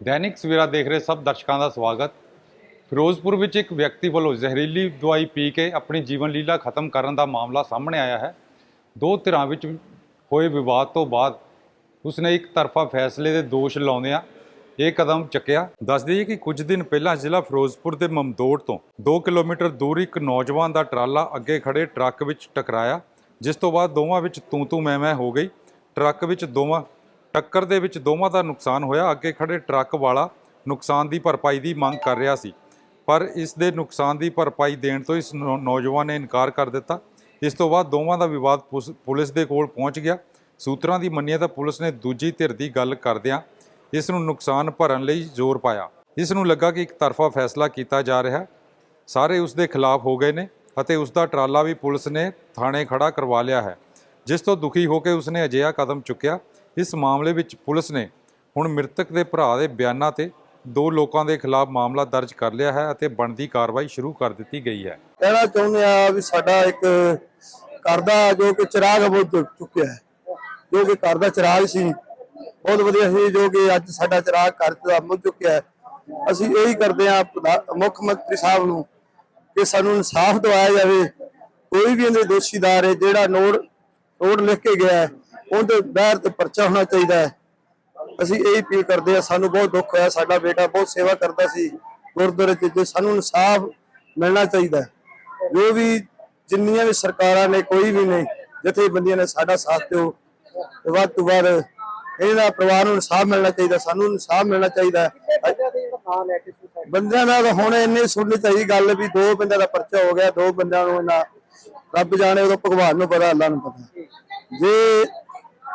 ਦੈਨਿਕ ਸਵੇਰਾ ਦੇਖ ਰਹੇ ਸਭ ਦਰਸ਼ਕਾਂ ਦਾ ਸਵਾਗਤ। ਫਿਰੋਜ਼ਪੁਰ ਵਿੱਚ ਇੱਕ ਵਿਅਕਤੀ ਵੱਲੋਂ ਜ਼ਹਿਰੀਲੀ ਦਵਾਈ ਪੀ ਕੇ ਆਪਣੀ ਜੀਵਨ ਲੀਲਾ ਖਤਮ ਕਰਨ ਦਾ ਮਾਮਲਾ ਸਾਹਮਣੇ ਆਇਆ ਹੈ। ਦੋ ਧਿਰਾਂ ਵਿੱਚ ਹੋਏ ਵਿਵਾਦ ਤੋਂ ਬਾਅਦ ਉਸਨੇ ਇੱਕ ਤਰਫਾ ਫੈਸਲੇ ਦੇ ਦੋਸ਼ ਲਾਉਂਦਿਆਂ ਇਹ ਕਦਮ ਚੱਕਿਆ। ਦੱਸ ਦਈਏ ਕਿ ਕੁਝ ਦਿਨ ਪਹਿਲਾਂ ਜ਼ਿਲ੍ਹਾ ਫਿਰੋਜ਼ਪੁਰ ਦੇ ਮਮਦੋੜ ਤੋਂ 2 ਕਿਲੋਮੀਟਰ ਦੂਰ ਇੱਕ ਨੌਜਵਾਨ ਦਾ ਟਰਾਲਾ ਅੱਗੇ ਖੜੇ ਟਰੱਕ ਵਿੱਚ ਟਕਰਾਇਆ, ਜਿਸ ਤੋਂ ਬਾਅਦ ਦੋਵਾਂ ਵਿੱਚ ਤੂੰ ਤੂੰ ਮੈਂ ਮੈਂ ਹੋ ਗਈ। ਟਰੱਕ ਵਿੱਚ ਦੋਵਾਂ ਟੱਕਰ ਦੇ ਵਿੱਚ ਦੋਵਾਂ ਦਾ ਨੁਕਸਾਨ ਹੋਇਆ। ਅੱਗੇ ਖੜੇ ਟਰੱਕ ਵਾਲਾ ਨੁਕਸਾਨ ਦੀ ਭਰਪਾਈ ਦੀ ਮੰਗ ਕਰ ਰਿਹਾ ਸੀ। ਪਰ ਇਸ ਦੇ ਨੁਕਸਾਨ ਦੀ ਭਰਪਾਈ ਦੇਣ ਤੋਂ ਇਸ ਨੌ- ਨੌਜਵਾਨ ਨੇ ਇਨਕਾਰ ਕਰ ਦਿੱਤਾ। ਇਸ ਤੋਂ ਬਾਅਦ ਦੋਵਾਂ ਦਾ ਵਿਵਾਦ ਪੁਸ- ਪੁਲਿਸ ਦੇ ਕੋਲ ਪਹੁੰਚ ਗਿਆ। ਸੂਤਰਾਂ ਦੀ ਮੰਨੀਏ ਤਾਂ ਪੁਲਿਸ ਨੇ ਦੂਜੀ ਧਿਰ ਦੀ ਗੱਲ ਕਰਦਿਆਂ ਇਸ ਨੂੰ ਨੁਕਸਾਨ ਭਰਨ ਲਈ ਜ਼ੋਰ ਪਾਇਆ। ਇਸ ਨੂੰ ਲੱਗਾ ਕਿ ਇੱਕ ਤਰਫਾ ਫੈਸਲਾ ਕੀਤਾ ਜਾ ਰਿਹਾ। ਸਾਰੇ ਉਸ ਦੇ ਖਿਲਾਫ ਹੋ ਗਏ ਨੇ ਅਤੇ ਉਸ ਦਾ ਟਰਾਲਾ ਵੀ ਪੁਲਿਸ ਨੇ ਥਾਣੇ ਖੜਾ ਕਰਵਾ ਲਿਆ ਹੈ। ਜਿਸ ਤੋਂ ਦੁਖੀ ਹੋ ਕੇ ਉਸਨੇ ਅਜਿਹਾ ਕਦਮ ਚੁੱਕਿਆ। ਇਸ ਮਾਮਲੇ ਵਿੱਚ ਪੁਲਿਸ ਨੇ ਹੁਣ ਮ੍ਰਿਤਕ ਦੇ ਭਰਾ ਦੇ ਬਿਆਨਾਂ ਤੇ ਦੋ ਲੋਕਾਂ ਦੇ ਖਿਲਾਫ ਮਾਮਲਾ ਦਰਜ ਕਰ ਲਿਆ ਹੈ ਅਤੇ ਬਣਦੀ ਕਾਰਵਾਈ ਸ਼ੁਰੂ ਕਰ ਦਿੱਤੀ ਗਈ ਹੈ। ਕਹਿਣਾ ਚਾਹੁੰਦੇ ਆ ਵੀ ਸਾਡਾ ਇੱਕ ਘਰ ਜੋ ਕਿ ਚਿਰਾਗ ਬੁਝ ਚੁੱਕਿਆ ਹੈ, ਜੋ ਕਿ ਘਰ ਦਾ ਚਿਰਾਗ ਸੀ। ਬਹੁਤ ਵਧੀਆ ਸੀ ਜੋ ਕਿ ਅੱਜ ਸਾਡਾ ਚਿਰਾਗ ਘਰ ਦਾ ਚੁੱਕਿਆ ਹੈ। ਅਸੀਂ ਇਹੀ ਕਰਦੇ ਆ ਮੁੱਖ ਮੰਤਰੀ ਸਾਹਿਬ ਨੂੰ ਕਿ ਸਾਨੂੰ ਇਨਸਾਫ ਦਿਵਾਇਆ ਜਾਵੇ। ਕੋਈ ਵੀ ਇਹਦੇ ਦੋਸ਼ੀਦਾਰ ਹੈ ਜਿਹੜਾ ਨੋਟ ਨੋਟ ਲਿਖ ਕੇ ਗਿਆ ਹੈ ਉਹਦੇ ਬਹਿਰ ਤੇ ਪਰਚਾ ਹੋਣਾ ਚਾਹੀਦਾ ਹੈ ਅਸੀਂ ਇਹ ਅਪੀਲ ਕਰਦੇ ਆ ਸਾਨੂੰ ਬਹੁਤ ਦੁੱਖ ਹੋਇਆ ਸਾਡਾ ਬੇਟਾ ਬਹੁਤ ਸੇਵਾ ਕਰਦਾ ਸੀ ਗੁਰਦੁਆਰੇ ਚ ਜੇ ਸਾਨੂੰ ਇਨਸਾਫ ਮਿਲਣਾ ਚਾਹੀਦਾ। ਜੋ ਵੀ ਜਿੰਨੀਆਂ ਵੀ ਸਰਕਾਰਾਂ ਨੇ ਕੋਈ ਵੀ ਨੇ ਜਥੇਬੰਦੀਆਂ ਨੇ ਸਾਡਾ ਸਾਥ ਦਿਓ ਤੇ ਵੱਧ ਤੋਂ ਵੱਧ ਇਹਨਾਂ ਪਰਿਵਾਰ ਨੂੰ ਇਨਸਾਫ ਮਿਲਣਾ ਚਾਹੀਦਾ ਸਾਨੂੰ ਇਨਸਾਫ ਮਿਲਣਾ ਚਾਹੀਦਾ। ਬੰਦਿਆਂ ਦਾ ਤਾਂ ਹੁਣ ਇੰਨੇ ਸੁਣਨੀ ਚਾਹੀਦੀ ਗੱਲ ਵੀ ਦੋ ਬੰਦਿਆਂ ਦਾ ਪਰਚਾ ਹੋ ਗਿਆ ਦੋ ਬੰਦਿਆਂ ਨੂੰ ਇਹਨਾਂ ਰੱਬ ਜਾਣੇ ਉਹ ਭਗਵਾਨ ਨੂੰ ਪਤਾ ਅੱਲਾ ਨੂੰ ਪਤਾ ਜੇ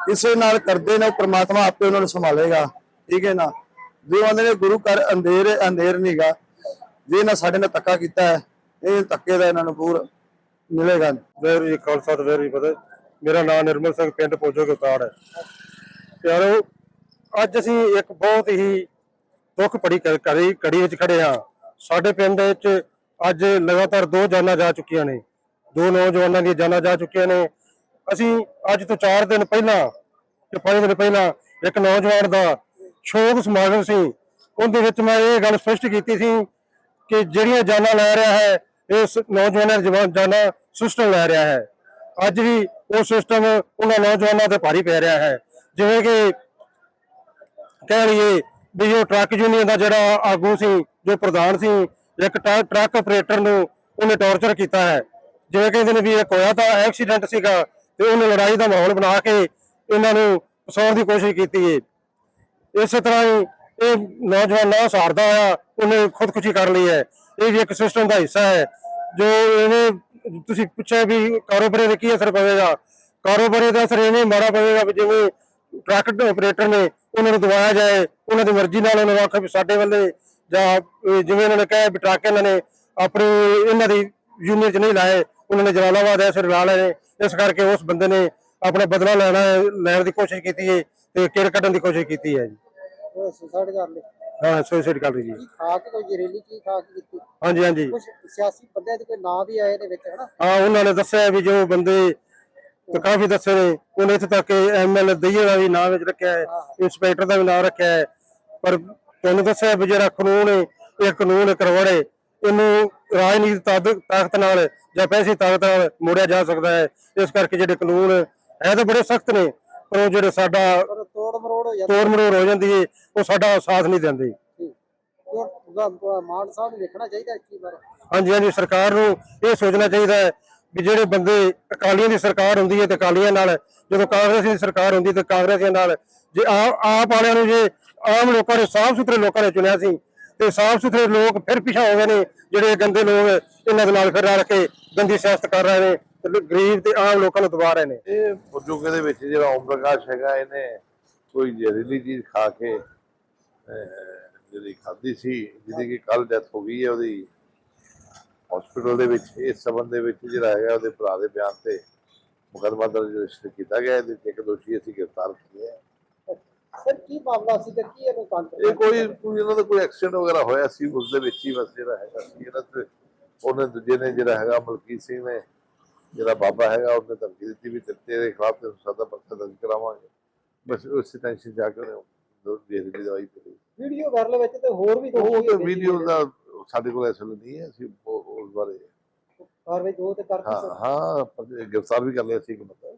ਕਿਸੇ ਨਾਲ ਕਰਦੇ ਨੇ, ਉਹ ਪ੍ਰਮਾਤਮਾ ਆਪੇ ਉਹਨਾਂ ਨੂੰ ਸੰਭਾਲੇਗਾ। ਠੀਕ ਹੈ ਨਾ? ਜੇ ਆਂਦੇ ਨੇ, ਗੁਰੂ ਘਰ ਅੰਧੇਰ ਅੰਧੇਰ ਨਹੀਂਗਾ ਜੇ ਇਹਨਾਂ ਸਾਡੇ ਨਾਲ ਧੱਕਾ ਕੀਤਾ ਹੈ, ਇਹ ਧੱਕੇ ਦਾ ਇਹਨਾਂ ਨੂੰ ਪੂਰ ਮਿਲੇਗਾ। ਵੈਰੂ ਜੀ, ਖਾਲਸਾ ਤੇ ਵੈਰੂ ਫਤਿਹ। ਮੇਰਾ ਨਾਮ ਨਿਰਮਲ ਸਿੰਘ, ਪਿੰਡ ਪੋਜੋ ਗਤਾੜ ਹੈ। ਪਿਆਰੋ, ਅੱਜ ਅਸੀਂ ਇੱਕ ਬਹੁਤ ਹੀ ਦੁੱਖ ਭਰੀ ਕੜੀ ਕੜੀ ਵਿੱਚ ਖੜੇ ਹਾਂ। ਸਾਡੇ ਪਿੰਡ ਵਿੱਚ ਅੱਜ ਲਗਾਤਾਰ ਦੋ ਜਾਨਾਂ ਜਾ ਚੁੱਕੀਆਂ ਨੇ। ਦੋ ਨੌਜਵਾਨਾਂ ਦੀਆਂ ਜਾਨਾਂ ਜਾ ਚੁੱਕੀਆਂ ਨੇ। ਅਸੀਂ ਅੱਜ ਤੋਂ 4 ਦਿਨ ਪਹਿਲਾਂ ਤੇ 5 ਦਿਨ ਪਹਿਲਾਂ ਇੱਕ ਨੌਜਵਾਨ ਦਾ ਸ਼ੋਕ ਸਮਾਗਮ ਸੀ। ਉਹਦੇ ਵਿੱਚ ਮੈਂ ਇਹ ਗੱਲ ਸਪਸ਼ਟ ਕੀਤੀ ਸੀ ਕਿ ਜਿਹੜੀਆਂ ਜਾਨਾਂ ਲੈ ਰਿਹਾ ਹੈ, ਇਸ ਨੌਜਵਾਨਾਂ ਜਵਾਨ ਜਾਨਾਂ ਸਿਸਟਮ ਲੈ ਰਿਹਾ ਹੈ। ਅੱਜ ਵੀ ਉਹ ਸਿਸਟਮ ਉਹਨਾਂ ਨੌਜਵਾਨਾਂ ਤੇ ਭਾਰੀ ਪੈ ਰਿਹਾ ਹੈ। ਜਿਵੇਂ ਕਿ ਕਹਿ ਲਈਏ ਵੀ ਉਹ ਟਰੱਕ ਯੂਨੀਅਨ ਦਾ ਜਿਹੜਾ ਆਗੂ ਸੀ, ਜੋ ਪ੍ਰਧਾਨ ਸੀ, ਇੱਕ ਟਰੱਕ ਟਰੱਕ ਆਪਰੇਟਰ ਨੂੰ ਉਹਨੇ ਟੌਰਚਰ ਕੀਤਾ ਹੈ। ਜਿਵੇਂ ਕਹਿੰਦੇ ਨੇ ਵੀ ਇਹ ਹੋਇਆ ਤਾਂ ਐਕਸੀਡੈਂਟ ਸੀਗਾ। ਤੇ ਉਹਨੇ ਲੜਾਈ ਦਾ ਮਾਹੌਲ ਬਣਾ ਕੇ ਇਹਨਾਂ ਨੂੰ ਫਸਾਉਣ ਦੀ ਕੋਸ਼ਿਸ਼ ਕੀਤੀ ਹੈ ਇਸੇ ਤਰ੍ਹਾਂ ਹੀ ਇਹ ਨੌਜਵਾਨ ਨਾ ਸਾਰਦਾ ਆ ਉਹਨੇ ਖੁਦਕੁਸ਼ੀ ਕਰ ਲਈ ਹੈ। ਇਹ ਵੀ ਇੱਕ ਸਿਸਟਮ ਦਾ ਹਿੱਸਾ ਹੈ। ਜੋ ਇਹਨੇ, ਤੁਸੀਂ ਪੁੱਛਿਆ ਵੀ ਕਾਰੋਬਾਰੀ ਦੇ ਕੀ ਅਸਰ ਪਵੇਗਾ? ਕਾਰੋਬਾਰੀ ਦਾ ਅਸਰ ਇਹਨੇ ਮਾੜਾ ਪਵੇਗਾ ਵੀ ਜਿਵੇਂ ਟਰੱਕ ਆਪਰੇਟਰ ਨੇ ਉਹਨਾਂ ਨੂੰ ਦਵਾਇਆ ਜਾਏ, ਉਹਨਾਂ ਦੀ ਮਰਜ਼ੀ ਨਾਲ ਉਹਨਾਂ ਨੂੰ ਆਖਿਆ ਵੀ ਸਾਡੇ ਵੱਲੇ ਜਾਂ ਜਿਵੇਂ ਇਹਨਾਂ ਨੇ ਕਿਹਾ ਵੀ ਟਰੱਕ ਇਹਨਾਂ ਨੇ ਆਪਣੀ, ਇਹਨਾਂ ਦੀ ਯੂਨੀਅਨ ਚ ਨਹੀਂ ਲਾਏ। ਉਹਨਾਂ ਨੇ ਜਲਾਲਾਬਾਦ ਐਸੇ ਲਾ ਲਏ ਨੇ ਇਸ ਕਰਕੇ ਉਸ ਬੰਦੇ ਨੇ ਆਪਣਾ ਬਦਲਾ ਲੈਣਾ ਲੈਣ ਦੀ ਕੋਸ਼ਿਸ਼ ਕੀਤੀ ਹੈ ਤੇ ਕਿਰ ਕੱਢਣ ਦੀ ਕੋਸ਼ਿਸ਼ ਕੀਤੀ ਹੈ ਜੀ। ਉਹ ਸੁਸਾਈਡ ਕਰ ਹਾਂ ਸੁਸਾਈਡ ਕਰ ਲਈ ਜੀ। ਖਾ ਕੇ ਕੋਈ ਜ਼ਹਿਰੀਲੀ ਚੀਜ਼ ਖਾ ਕੇ ਕੀਤੀ? ਹਾਂਜੀ ਹਾਂਜੀ। ਕੁਝ ਸਿਆਸੀ ਬੰਦਿਆਂ ਦੇ ਕੋਈ ਨਾਂ ਵੀ ਆਏ ਨੇ ਵਿੱਚ ਹਨਾ? ਹਾਂ ਉਹਨਾਂ ਨੇ ਦੱਸਿਆ ਵੀ ਜੋ ਬੰਦੇ ਤੇ ਕਾਫੀ ਦੱਸੇ ਨੇ। ਉਹਨੇ ਇੱਥੇ ਤੱਕ ਐਮਐਲ ਦਈਏ ਦਾ ਵੀ ਨਾਮ ਵਿੱਚ ਰੱਖਿਆ ਹੈ ਇੰਸਪੈਕਟਰ ਦਾ ਵੀ ਨਾਮ ਰੱਖਿਆ ਹੈ। ਪਰ ਤੁਹਾਨੂੰ ਦੱਸਿਆ ਵੀ ਜਿਹੜਾ ਕਾਨੂੰਨ ਹੈ ਇਹ ਕਾਨੂੰਨ ਕਰਵੜੇ ਇਹਨੂੰ ਰਾਜਨੀਤਿਕ ਤਾਕਤ ਤਾਕਤ ਨਾਲ ਜਾਂ ਪੈਸੇ ਤਾਕਤ ਨਾਲ ਮੋੜਿਆ ਜਾ ਸਕਦਾ ਹੈ। ਇਸ ਕਰਕੇ ਜਿਹੜੇ ਕਾਨੂੰਨ ਹੈ ਤਾਂ ਬੜੇ ਸਖਤ ਨੇ ਪਰ ਉਹ ਜਿਹੜੇ ਸਾਡਾ ਤੋੜ ਮਰੋੜ ਹੋ ਜਾਂਦਾ ਤੋੜ ਮਰੋੜ ਹੋ ਜਾਂਦੀ ਹੈ ਉਹ ਸਾਡਾ ਸਾਥ ਨਹੀਂ ਦਿੰਦੀ। ਉਹ ਮਾਨ ਸਾਹਿਬ ਨੂੰ ਵੇਖਣਾ ਚਾਹੀਦਾ ਇਸ ਚੀਜ਼ ਬਾਰੇ। ਹਾਂਜੀ ਹਾਂਜੀ ਸਰਕਾਰ ਨੂੰ ਇਹ ਸੋਚਣਾ ਚਾਹੀਦਾ ਹੈ ਵੀ ਜਿਹੜੇ ਬੰਦੇ ਅਕਾਲੀਆਂ ਦੀ ਸਰਕਾਰ ਹੁੰਦੀ ਹੈ ਤੇ ਅਕਾਲੀਆਂ ਨਾਲ ਜਦੋਂ ਕਾਂਗਰਸ ਦੀ ਸਰਕਾਰ ਹੁੰਦੀ ਤੇ ਕਾਂਗਰਸੀਆਂ ਨਾਲ ਜੇ ਆਪ ਆਪ ਵਾਲਿਆਂ ਨੂੰ ਜੇ ਆਮ ਲੋਕਾਂ ਨੇ ਸਾਫ਼ ਸੁਥਰੇ ਲੋਕਾਂ ਨੇ ਚੁਣਿਆ ਸੀ ਤੇ ਸਾਫ਼ ਸੁਥਰੇ ਲੋਕ ਫਿਰ ਪਿਛਾ ਹੋ ਗਏ ਨੇ, ਜਿਹੜੇ ਗੰਦੇ ਲੋਕ ਇਹਨਾਂ ਦੇ ਨਾਲ ਫਿਰ ਰਲ ਕੇ ਗੰਦੀ ਸਿਆਸਤ ਕਰ ਰਹੇ ਨੇ ਤੇ ਗਰੀਬ ਤੇ ਆਮ ਲੋਕਾਂ ਨੂੰ ਦਬਾ ਰਹੇ ਨੇ। ਇਹ ਬੁੱਜੂਕੇ ਦੇ ਵਿੱਚ ਜਿਹੜਾ ਓਮ ਪ੍ਰਕਾਸ਼ ਹੈਗਾ, ਇਹਨੇ ਕੋਈ ਜ਼ਹਿਰੀਲੀ ਚੀਜ਼ ਖਾ ਕੇ ਜਿਹੜੀ ਖਾਧੀ ਸੀ, ਜਿਹਦੀ ਕਿ ਕੱਲ ਡੈਥ ਹੋ ਗਈ ਹੈ ਉਹਦੀ ਹਸਪੀਟਲ ਦੇ ਵਿੱਚ, ਇਸ ਸਬੰਧ ਦੇ ਵਿੱਚ ਜਿਹੜਾ ਹੈਗਾ ਉਹਦੇ ਭਰਾ ਦੇ ਬਿਆਨ ਤੇ ਮੁਕੱਦਮਾ ਦਰਜ ਰਜਿਸਟਰ ਕੀਤਾ ਗਿਆ। ਇਹਦੇ ਵਿੱਚ ਇੱਕ ਦੋਸ਼ੀ ਅਸੀਂ ਗ੍ਰਿਫਤਾਰ ਕੀਤੇ ਹੈ ਸਰ ਕੀ ਮਾਮਲਾ ਸੀ ਤੇ ਕੀ ਇਹਨੂੰ ਕੰਟ ਇਹ ਕੋਈ ਕੋਈ ਇਹਨਾਂ ਦਾ ਕੋਈ ਐਕਸੀਡੈਂਟ ਵਗੈਰਾ ਹੋਇਆ ਸੀ? ਉਸ ਦੇ ਵਿੱਚ ਹੀ ਬਸ ਜਿਹੜਾ ਹੈਗਾ ਸੀ ਇਹਨਾਂ ਤੇ ਉਹਨੇ ਦੂਜੇ ਨੇ ਜਿਹੜਾ ਹੈਗਾ ਮਲਕੀਤ ਸਿੰਘ ਨੇ ਜਿਹੜਾ ਬਾਬਾ ਹੈਗਾ ਉਹਨੇ ਧਮਕੀ ਦਿੱਤੀ ਵੀ ਤੇਰੇ ਖਿਲਾਫ ਤੇ ਸਾਦਾ ਪਰਚਾ ਦਰਜ ਕਰਾਵਾਂਗੇ। ਬਸ ਉਸੇ ਟੈਂਸ਼ਨ ਜਾ ਕੇ ਦੋ ਜ਼ਹਿਰੀਲੀ ਦਵਾਈ ਪੀ ਲਈ। ਵੀਡੀਓ ਵਾਇਰਲ ਵਿੱਚ ਤੇ ਹੋਰ ਵੀ ਉਹ ਤਾਂ ਹੈਗੇ ਵੀਡੀਓ। ਦਾ ਸਾਡੇ ਕੋਲ ਇਸ ਵੇਲੇ ਨਹੀਂ ਹੈ ਅਸੀਂ ਉਹ- ਉਸ ਬਾਰੇ। ਕਾਰਵਾਈ ਦੋ ਤੇ ਕਰਤੀ ਹਾਂ ਹਾਂ ਗ੍ਰਿਫਤਾਰ ਵੀ ਕਰ ਲਿਆ ਸੀ ਇੱਕ ਬੰਦਾ।